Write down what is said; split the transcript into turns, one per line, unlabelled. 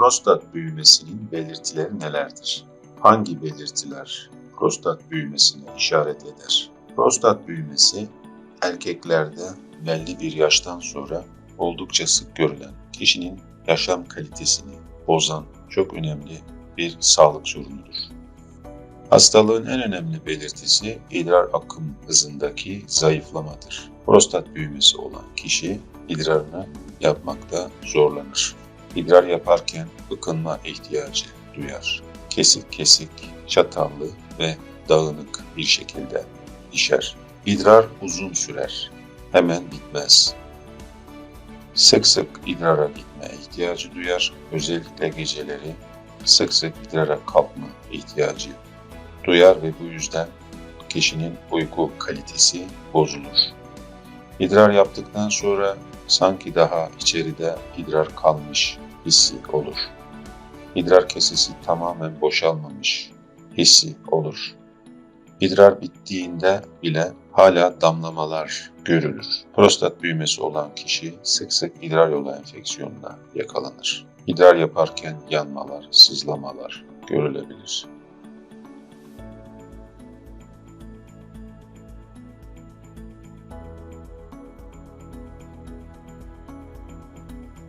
Prostat büyümesinin belirtileri nelerdir? Hangi belirtiler prostat büyümesine işaret eder? Prostat büyümesi erkeklerde belli bir yaştan sonra oldukça sık görülen, kişinin yaşam kalitesini bozan çok önemli bir sağlık sorunudur. Hastalığın en önemli belirtisi idrar akım hızındaki zayıflamadır. Prostat büyümesi olan kişi idrarını yapmakta zorlanır. İdrar yaparken ıkınma ihtiyacı duyar. Kesik kesik, çatallı ve dağınık bir şekilde işer. İdrar uzun sürer, hemen bitmez. Sık sık idrara gitme ihtiyacı duyar, özellikle geceleri sık sık idrara kalkma ihtiyacı duyar ve bu yüzden kişinin uyku kalitesi bozulur. İdrar yaptıktan sonra sanki daha içeride idrar kalmış hissi olur. İdrar kesesi tamamen boşalmamış hissi olur. İdrar bittiğinde bile hala damlamalar görülür. Prostat büyümesi olan kişi sık sık idrar yolu enfeksiyonuna yakalanır. İdrar yaparken yanmalar, sızlamalar görülebilir.